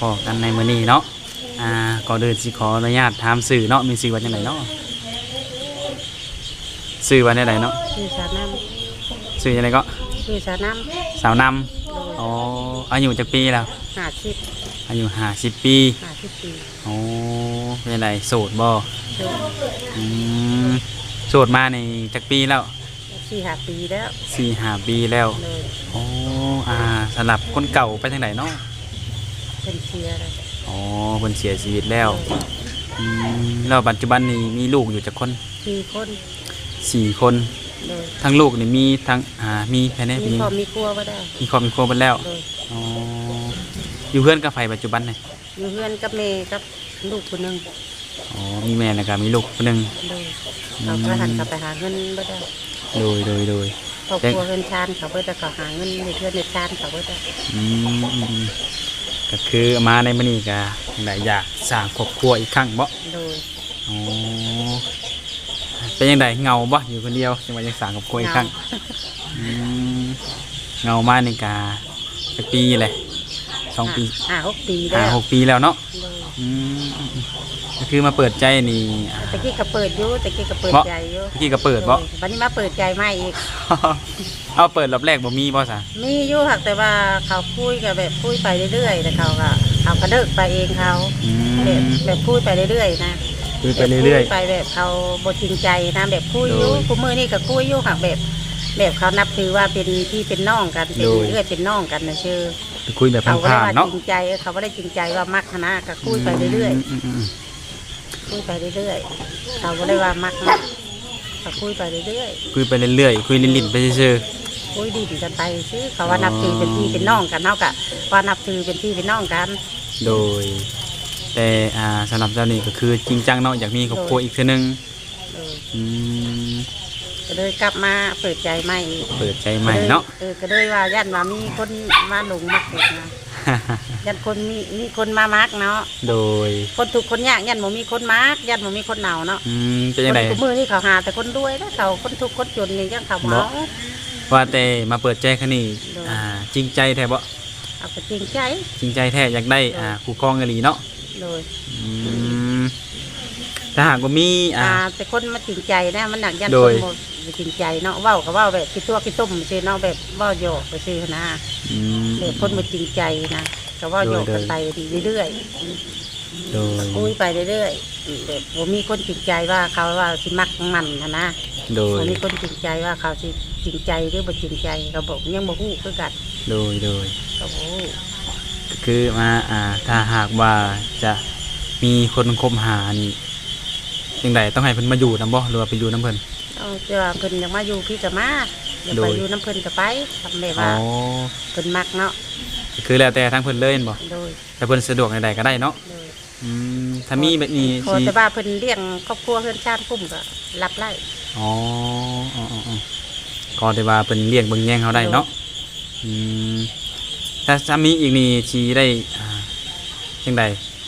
พอกันในมื้อนี้เนาะอ่าก่อนอื่นสิขออนุญาตถามสื่อเนาะมีสื่อว่าจังไดเนาะสื่อว่าจังไดเนาะชื่อสาน้สื่อจังไดก็ำชื่อสาน้สาวนำำโดยอ๋ออายุจักปีแล้วห้าสิบอายุ50ปีห้าสิบปีโอ้เป็นไรโสดบ่โดยอืมโสดมาในจักปีแล้วสี่ห้าปีแล้วสี่ห้าปีแล้วเลยโอ้อ่าสำหรับคนเก่าไปทางไหนเนาะ เป็นเชียร์เลยอ๋อเพิ่นเสียชีวิตแล้วอืมแล้วปัจจุบันนี้มีลูกอยู่จักคนสี่คนสี่คนเลยทั้งลูกนี่มีทั้งอ่ามีภายในมีมีพ่อมีครัวก็ได้มีครอบมีครัวเพิ่นแล้วเลยอ๋ออยู่เพื่อนกับไผปัจจุบันนี่อยู่เพื่อนกับแม่กับลูกคนหนึ่งอ๋อมีแม่แล้วก็มีลูกคนหนึงเลยเขาก็หันกลับไปหาเงินก็ได้โดยโดยโดยครอบครัวเงินชานเขาเพื่อจะเขาหาเงินในเพื่อนในชานเขาเพื่อจะอืมอืม ก็คือมาในมื้อนี้ก็ได้อยากสร้างครอบครัวอีกครั้งบ่โดยอ๋อเป็นยังไงเงาบ่อยู่คนเดียวจังหวะยังสร้างครอบครัวอีกครั้งอืมเงามาในกาจะปีเลยสองปีห้าหกปีแล้ห้าวหกปีแล้วเนาะเลยอืมก็คือมาเปิดใจนี่อ่า ตะกี้ก็เปิดอยู่ตะกี้ก็เปิดใจอยู่เมื่อกี้ก็เปิดบ่วันนี้มาเปิดใจใหม่อีก เอาเปิดรอบแรกบ่มีบ่ซะมีอยู่ค่ะแต่ว่าเขาคุยกับแบบคุยไปเรื่อยๆแต่เขาก็เขาก็เลิกไปเองเขาอืแบบมแบบคุยไปเรื่อยๆนะคุยไปเรื่อย แบบคุไปแบบเขาบทจริงใจนะแบบคุยอยู่โดยคุมือนี่ก็คุยอยู่ค่ะแบบ แบบเขานับถือว่าเป็นพี่เป็นน้องกันเป็นโดย เอื้อยเป็นน้องกันนะชื่อๆคุยแบบเขาก็ได้ผ่านว่าๆเนาะจริงใจเขาก็ได้จริงใจว่ามักนะก็คุยไปเรื่อยมมอืมๆคุยไปเรื่อยๆ เขาก็ได้ว่ามักนะเขาคุยไปเรื่อยๆคุยไปเรื่อยๆคุยลิ้นๆไปซื่อ คุยดีดีกันไปซื้อเขาว่านับถือเป็นพี่เป็นน้องกันเนาะกะว่านับถือเป็นพี่เป็นน้องกันๆโดย แต่อ่าสำหรับเจ้านี่ก็คือจริงจังเนาะอยากมีครอบครัวอีกเทื่อนึงเอออืมก็เลยกลับมาเปิดใจใหม่อีกเปิดใจใหม่เนาะ เออก็เลยว่ายันว่ามีคนมาหลงมาเกิดนะยันคนมีมีคนมามักเนาะ โดย คนถูกคนยากยันบ่มีคนมักยันบ่มีคนเหนาเนาะอืมเป็นยังไงคนทุกมือนี่เขาหาแต่คนรวยแล้วเขาคนทุกข์คนจนนี่ยังเขาเนาะเมา ว่าแต่มาเปิดใจคันนี้โดยอ่าจริงใจแท้บ่เอาไปจริงใจจริงใจแท้อยากได้อ่าคู่ครองกะหลีเนาะโดยอืมถ้าหากว่ามีอ่า อ่าแต่คนมาจริงใจนะมันหนักยันโดคยนบ่จริงใจเนาะเว้าก็เว้าแบบคิดตัวคิดต้มซื่อเนาะแบบเว้าโยกไปซื่อนะอืมแบบคนมาจริงใจนะก็เว้าโยกกันไปเรื่อยๆ โดย คุยไปเรื่อยๆแบบผมมีคนจริงใจว่าเขาว่าสิมักมันนะนะโดผย มมีคนจริงใจว่าเขาสิจริงใจหรือบ่จริงใจก็บอกยังบ่ฮู้คือกันโดย โดยก็บ่ฮู้ก็คือมาอ่าถ้าหากว่าจะมีคนคบหานี่จังไดต้องให้เพิ่นมาอยู่นํบ่หรือว่าไปอยู่นํเพิ่น เอาแต่ว่าเพิ่นอยากมาอยู่พี่ก็มาอยากโดไปยอยู่น้ำเพิ่นก็ไปทำแบบอ๋ว่าอเพิ่นมักเนาะก็คือแล้วแต่ทางเพิ่นเลยแม่นบ่โดยแต่เพิ่นสะดวกใดๆก็ได้เนาะโดย อืมถ้ามีแบบนี้ขอสิแต่ว่าเพิ่นเลี้ยงครอบครัวเพิ่นชาติกุ้มก็รับไล่อ๋ออ๋ออ๋ออ๋อก็แต่ว่าเป็นเลี้ยงเบิ่งแย่งเขาได้เนาะอืมถ้าถ้ามีอีกนี่ชีได้อ่าจังใด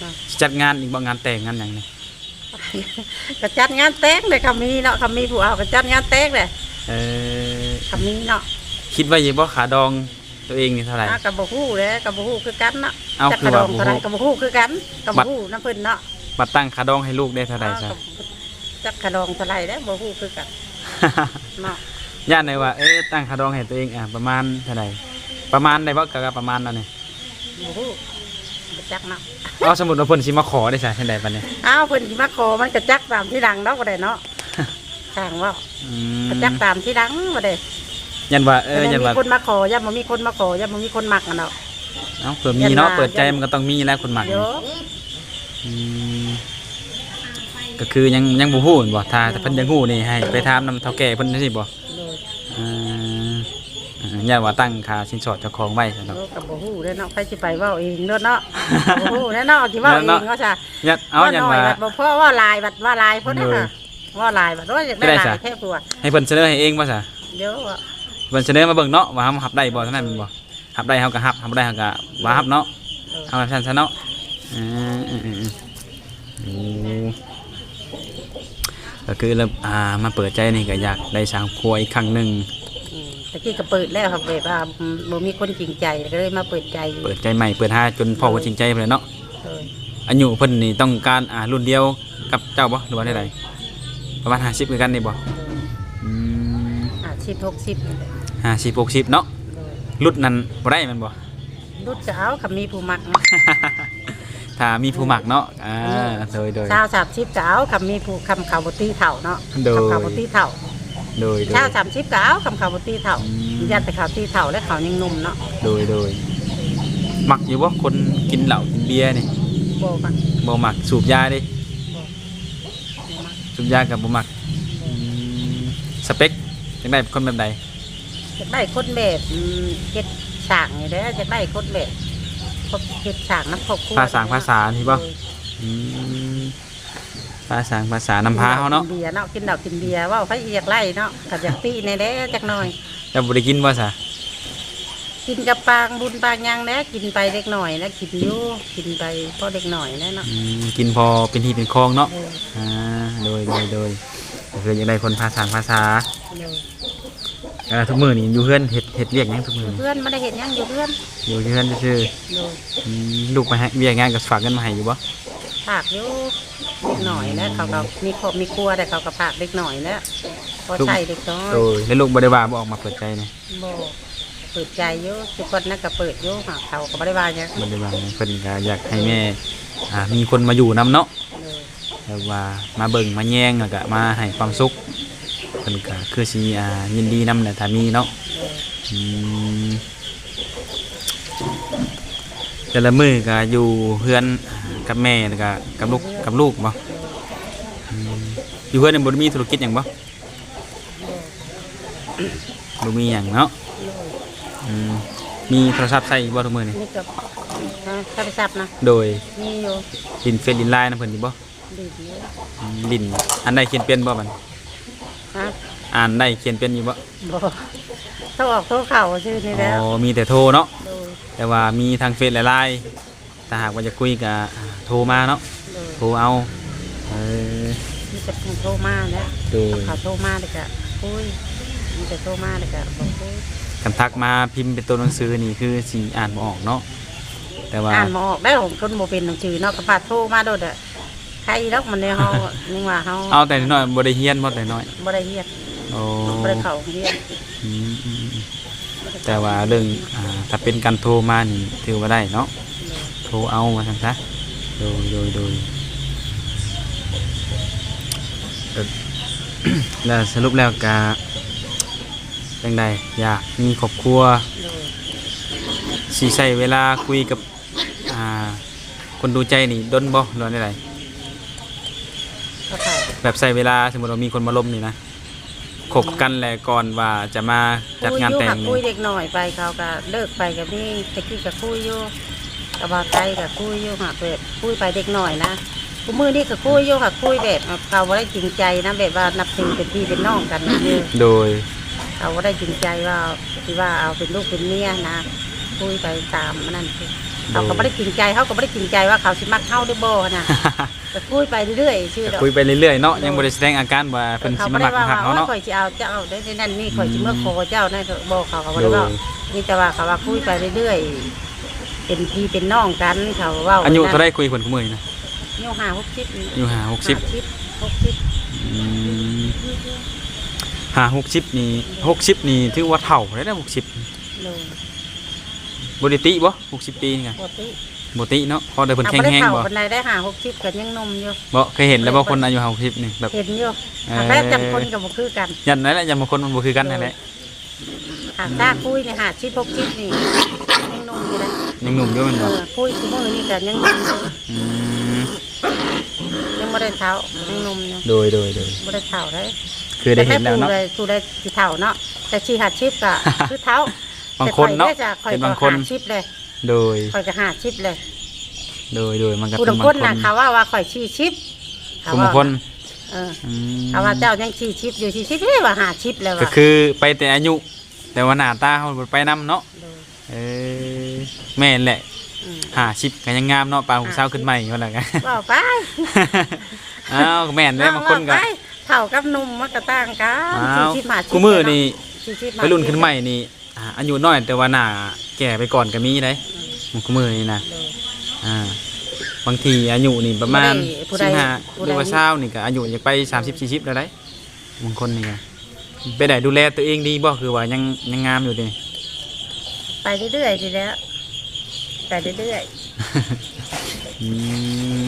เนาะสิจัดงานอีกบ่งานแต่งงานหยังนี่ก็จัดงานแต่งเลยคำมีเนาะคำมีผู้เอาก็จัดงานแต่งเลยเออคำมีเนาะคิดว่าอยู่บ่ขาดอง ตัวเองนี่เท่าไหร่ อะกับบ่ฮู้เลยกับบ่ฮู้คือกันเนาะเอาจักคืกอระดว่าองบ่เท่าไหรฮู้กับบ่ฮู้คือกันกับบับ่ดฮู้น้ำเพิ่นเนาะบัดตั้งขาดองให้ลูกได้เท่าไหร่อ้าวจ้ะกับจักกระดองเท่าไหรแล้วบ่ฮู้คือกันเนาะย่านเลยว่าเอ๊ะตั้งขาดองให้ตัวเองอะประมาณเท่าไหร่ประมาณได้บ่ก็ประมาณนั้นนี่บ่ฮู้บ่จักเนาะเอาสมมุติว่าเพิ่นสิมาขอได้ซะจังไดบัดนี้อ้าวเพิ่นสิมาขอมันก็จักตามที่ดังเนาะบ่ได้เนาะทางว่าอืมก็จักตามที่ดังบ่ได้ ยันว่าเออแต่ยันมีว่าคนมาขออย่าบ่มีคนมาขออย่าบ่มีคนมักกันเนาะเอ้าเผื่อมีเนาะเปิดใจมันก็ต้องมีแล้วคนหมักเดี๋ยวอืมก็คือยังยังบ่ฮู้แม่นบ่ถ้าถ้าเพิ่นยังฮู้นี่ให้ไปถามนำเฒ่าแก่เพิ่นจังซี่บ่โดยอ่าอ่าย่านว่าตั้งค่าสินสอดเจ้าของไว้ซั่นโดเนาะยกับบ่ฮู้เด้อเนาะไปสิไปเว้าเองเด้อเนาะบ่ฮู้แน่เนาะสิเว้าเองเนาะจ้ะยันเอายันหน่อยว่าบัดบ่พอว่าลายบัดว่าลายพุ่นนะโดยค่ะว่าลายบัดว่าอยากได้ได้ลาจ้ะยแค่ตัวให้เพิ่นเสนอให้เองบ่ซะเดี๋ยวอะ เพิ่นเสนอมาเบิ่งเนาะว่าเฮารับได้บ่เท่านั้นแม่นบ่รับได้เฮาก็รับรับบ่ได้เฮาก็บ่รับเนาะเออเอาแบบนั้นซะเนาะอืมอืมอืมอืมโอ้ก็คือแล้วอ่ามาเปิดใจนี่ก็อยากได้สร้างครัวอีกครั้งหนึงอืมแต่ตะกี้ก็เปิดแล้วครับแบบว่าบ่มีคนจริงใจก็เลยมาเปิดใจเปิดใจใหม่เปิดหาจนพ่อว่าจริงใจไปเลยเนาะเลยอายุเพิ่นนี่ต้องการอ่ารุ่นเดียวกับเจ้าบ่หรือว่าได้ใดประมาณ50คือกันนี่บ่อื มอาชีพหกสิบนี่แหละ50 60เนาะเลยรุ่นนั้นบ่ได้แมันบ่ รุดจะเอากับมีผู้มักนะถ้ามีผู้มักเนาะอ่าโดยโดย ชาวสามชิบก็เอากับมีผู้คำข่าวบตีเถ่าเนาะโดย คำข่าวบตีเถ่าโดยโดย ชาวสามชิบก็เอาคำข่าวบตีเถ่าอืม ยันแต่ข่าวตีเถ่าและข่าวยังหนุ่มเนาะโดยโดยมักอยู่บ่คนกินเหล้ากินเบียร์นี่โบมักบ่มักสูบยาเดิบ่มักสูบยากับบ่มักอืมสเปค จังได้คนแบบใดจะได้คนแบบอืมเฮ็ดฉากนี่แหละจะได้คนแบบครบเฮ็ดฉากน้ำครอบครัวภาษาภาษานี่บ่อืมภาษาภาษานำพาเฮาเนาะกิเบียร์เนาะกินเหล้ากินเบียร์เว่าไปอยากไล่เนาะกับอยากตีในแด้จักหน่อย แล้วบ่ได้กินบ่ซะกินกับปางบุญปางหยังแด้กินไปเล็กหน่อยนะกินอยู่กินไปพอเล็กหน่อยนะเนาะอืมกินพอเป็นที่เป็นคองเนาะเอออ่าโดยโดยโดยก็คือยังได้คนภาษาภาษา เดี๋ยวเอ่อทุกมื้อนี่อยู่เฮือนเฮ็ดเฮ็ดเรียกหยังทุกมื้อนี่เพื่อนไม่ได้เห็นยังอยู่เพื่อนอยู่เฮือนซื่อเดี๋ยวๆอืมลูกไปให้เวียกงานก็ฝากเงินมาให้อยู่บ่ผากอยู่เล็กหน่อยนะเขาก็มีครอบมีครัวแต่เขาก็ผากเล็กหน่อยนะพอใช่เล็กน้อยโดยแล้วลูกบ่ได้ว่าบ่ออกมาเปิดใจนี่บ่เปิดใจอยู่ทุกคนนั่นก็เปิดอยู่หากเขาก็ไม่ได้ว่าหยังบ่ได้ว่าหยังเพิ่นก็อยากให้แม่อ่ามีคนมาอยู่นํเนาะเดี๋ยวแบบว่ามาเบิ่งมาแย่งแล้วก็มาให้ความสุข เพิ่นก็คือสิอ่ายินดีนำแหละถ้ามีเนาะเดี๋ยวอืมแต่ละมื้อก็อยู่เฮือนกับแม่แล้วก็กับลูกกับลูกบ่อืมอยู่เฮือนนี่บ่ได้มีธุรกิจหยังบ่บ่มีหยังเนาะเดี๋ยวอืมมีโทรศัพท์ใช้บ่ทุกมื้อนี่นี่ก็นะถ้าไปซับนะโดยมีอยู่ลินเฟซลินไลน์นํเพิ่นอยู่บ่ดีดีอยู่อืมลินอันใดเขียนเป็นบ่บัด ฮะอ่านได้เขียนเป็นอยู่บ่บ่ถ้าออกโทรเข่าชื่อนี่แล้วอ๋อมีแต่โทรเนาะโดยแต่ว่ามีทางเฟซและไลน์ถ้าหากว่าจะคุยก็อ่าโทรมาเนาะโดยโทรเอาเออ มีแต่โทรมาแล้วโดย เขาโทรมาเลยก็คุยมีแต่โทรมาเลยก็บอกคุยกันทักมาพิมพ์เป็นตัวหนังสือนี่คือสีอ่านบ่ออกเนาะแต่ว่า อ่านมาออกได้ของคนโมเป็นหนังสือเนาะกระปาดโทรมาโดดอะ ใครแล้วมันในห้องนึกว่าเฮาเอาแต่น้อยบ่ได้เฮียนบ่แต่น้อยบ่ได้เฮียนโอ้บ่ได้เข้าโรงเรียนอืมอืมอืมแต่ว่าเรื่องอ่าถ้าเป็นการโทรมานี่ถือว่าได้เนาะโทรเอาว่าซั่นซะโดยโดยโดยเอ่อแล้วสรุปแล้วก็จังใดอยากมีครอบครัวโดยสีใช้เวลาคุยกับอ่าคนดูใจนี่ดนบ่หรือว่าไดก็เข้า แบบใช้เวลาสมมติเรามีคนมาล้มนี่นะคบกันแหละก่อนว่าจะมาจัดงานแต่งคุยอยู่ค่ะคุยนี่เด็กหน่อยไปเขาก็เลิกไปกับนี่ตะกี้ก็คุยอยู่กับบ่าวไกลก็คุยอยู่ค่ะแบบคุยไปเด็กหน่อยนะกูมือนี่ก็คุยอยู่ค่ะคุยแบบเขาบ่ได้จริงใจนะแบบว่านับถือเป็นพี่เป็นน้องกันนะเด้อโดย เขาบ่ได้จริงใจว่าที่ว่าเอาเป็นลูกเป็นเมียนะคุยไปตามนั่นคือเขาก็ไม่ได้จริงใจเขาก็ไม่ได้จริงใจว่าเขาสิมักเข้าด้วยบ่นะ แต่คุยไปเรื่อยๆชื่อดอกคุยไปเรื่อยๆเนาะยังบ่ได้แสดงอาการว่าเพิ่นสิมามักมาหักเขาว่าเนาะข่อยสิเอาเจ้าได้ในนั่นนี่ข่อยสิเมื่ออืมโคเจ้านั่นบ่เขาเขาบ่โดได้ว่ายนี่แต่ว่าเขาว่าคุยไปเรื่อยๆเป็นพี่เป็นน้องกันเขาเว้าอายุเท่าไรคุยคนคุมือนี่นะอายุห้าหกสิบอายุห้าหกสิบห้าหกสิบอืมห้าหกสิบนี่หกสิบนี่ถือว่าเฒ่าได้แล้วหกสิบโลบ่ได้ติบ่หกสิบปีนี่ไงปกติ บ่ติเนาะพอได้เพิ่นเอาแข็งบ่ได้แรงเข่าบ่คนใดได้ห้าหกสิบกันยังหนมอยู่บ่เคยเห็นแล้วบ่คนอายุห้าหกสิบนี่แบบเห็นอยู่เอ่อแม้จำคนกับบ่คือกันยันนั่นแหละยันบางคนมันบ่คือกันนั่นแหละหากตาคุยเนี่ยหาชิปพกชิปนี่ยังหนุ่มอยู่เลยยังหนุ่มด้วยมันเอบ่อคุยชั่วโมงนี่กันยังหนุ่มอยู่อืมยังไม่ได้เท้ายังหนุ่มอยู่โดยโดยโดยไม่ได้เท้าเลยคือได้เห็นแล้วเนาะต่ผู้ใดผู้ใดสิเท้าเนาะแต่ชีหาชิปก็คือเท้าบางคนเนาะแต่ข่อยจะข่อยเป็นก็บางคนหาชิปเลย โดย ข่อยก็หาชิปเลยโดยโดยมันก็ผู้เป็นบางบางคนคนนะเขาว่าว่าข่อยชีชิปผู้บางคนเอออืมเขาว่าเจ้ายังชีชิปอยู่ชีชิปเอ้ยว่าหาชิปแล้วก็ว่ะคือไปแต่อายุ แต่ว่าหน้าตาเขาบ่ไปนํเนาะโดยเออแม่นแหละอืมหาชิปก็ยังงามเนาะปลาหูเศร้าขึ้นใหม่ว่าแล้วกันว่าไปอ้าวแม่นเลยบางคนก็ว่ไปเท่ากับหนุ่มมันก็ต่างกันอ้าวชีชิปหาชิปกูมือนี่ สี่สิบไปรุ่นขึ้นใหม่นี่อ่าอายุน้อยแต่ว่าหน้า แก่ไปก่อนก็มีได้มันก็มือนี่นะโดยอ่าบางทีอายุนี่ประมาณผู้ใดสิบห้าผู้หใด รือว่าเช้านี่ก็อายุอยากไปสามสิบสี่สิบแล้วได้บางคนนี่ก็ไปได้ดูแลตัวเองดีบ่คือว่ายังยังงามอยู่ดิไปเรื่อยๆทีแล้วไปเรื่อยอืม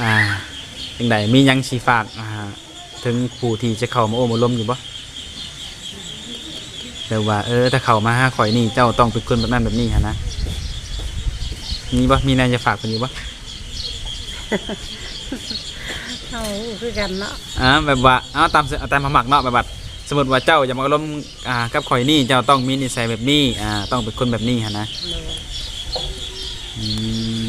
อ่าจังไดมีหยังชีฝากอ่าถึงผู้ที่จะเข้ามาโอ้มาล้มอยู่บ่ แต่ว่า เออ ถ้าเข้ามาหาข่อยนี่เจ้าต้องเป็นคนแบบนั้นแบบนี้ฮะนะมีบ่มีนายจะฝากคนอยู่บ่ๆเอาคือกันเนาะอ่าแบบว่าเอาตามเอาตามมาหมักเนาะแบบว่าสมมติว่าเจ้าอย่ามาล้มอ่ากับข่อยนี่เจ้าต้องมีนิสัยแบบนี้อ่าต้องเป็นคนแบบนี้ฮะนะโดยอืม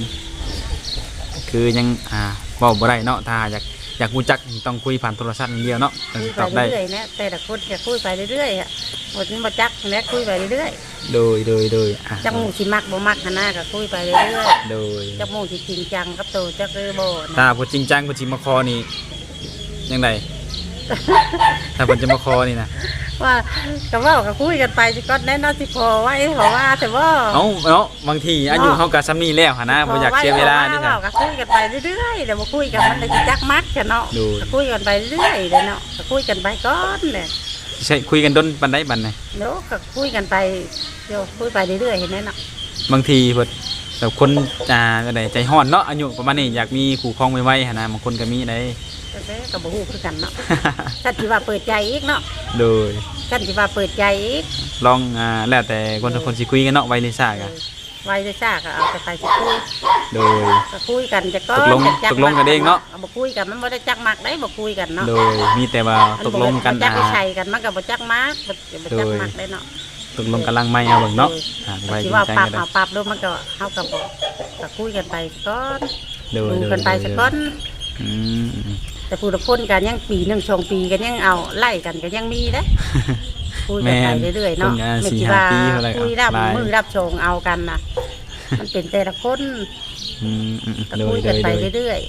คือยังอ่าเว้าบ่ได้เนาะถ้าอยาก อยากรู้จักนี่ต้องคุยผ่านโทรศัพท์อย่างเดียวเนาะถึงคุยตอบไปได้ เรื่อยๆนะแต่ละคนจะคุยไปเรื่อยๆอะหมดนี้มาจักนะคุยไปเรื่อยโดยโดยโดยอะๆจักหมู่สิมักบ่มักหั้นนะก็คุยไปเรื่อยโดย ๆจักหมู่สิจริงจังกับโตจักเออบ่ถ้านะผู้จริงจังผู้จริงมาคอนี่ยังไง ถ้าผมจะมาคอนี่นะ ว่าก็เว้าก็คุยกันไปสิก็แน่นอนสิพอไว้เพราะว่าแต่ว่าเอ้าเนาะบางทีอายุเขากับซ้ำนี่แล้วหะนะบ่อยากเสียเวลานี่เว้นะก็คุยกันไปเรื่อยๆแต่ว่าคุยกันมันเลยสิจักมักกันเนาะดู ก็คุยกันไปเรื่อยๆเลยเนาะก็คุยกันไปก่อนเนี่ยใช่คุยกันดนบันไดบันไดเดี๋ยวก็คุยกันไปเดี๋ยวคุยไปเรื่อยๆเห็นไหมเนาะบางทีเพิ่นแบบคนอ่าก็ได้ใจฮ้อนเนาะอายุประมาณนี้อยากมีคู่ครองไวๆหะนะบางคนก็มีได้ ก็บ่ฮู้คือกันเนาะท่านสิว่าเปิดใจอีกเนาะโดยท่านสิว่าเปิดใจอีกลองอ่าแล้วแต่คนทุกคนสิคุยกันเนาะไวลิซ่าก็ไว้จะซ่าก็เอาไปไปสิคุยโดยก็คุยกันจะก็ตกลงจัตกลงกันเองเนาะบ่คุยกันมันบ่ได้จักมักได้บ่คุยกันเนาะโดยมีแต่ว่าตกลงกันจักอ่าไปใช้กันมันก็บ่จักมักบ่จักมักได้เนาะตกลงกันลังไม่เอาเบิ่งเนาะอ่าไวสิจริงว่าจังปรับกันเอาปรับแล้วมันก็เฮาก็บ่ก็คุยกันไปก่อนดูกันไปสักก่อนอืม แต่ผู้ละคนกันยังปีหนึ่งสองปีกันยังเอาไล่กันก็ยังมีเด้คุยกันไปเรื่อยๆเนาะแม่นไม่สี่คิดห้าว่าปีเท่าไหร่คุยรับหลาย มือรับชงเอากันนะมันเป็นแต่ละคนอืมอืมอืมก็โดคุยยโดกันยไปโดยเรื่อย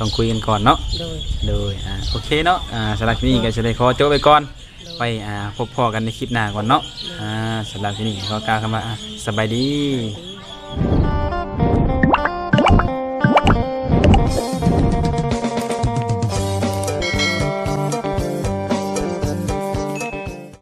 ต้องคุยกันก่อนเนาะๆโดยโดยอ่าโอเคเนาะอ่าสำหรับที่นี่ก็จะได้ขอจบไปก่อนโดย ไปอ่าพบพอกันในคลิปหน้าก่อนเนาะอ่าสำหรับที่นี่ขอกล่าวคำว่าอ่าสบายดีดี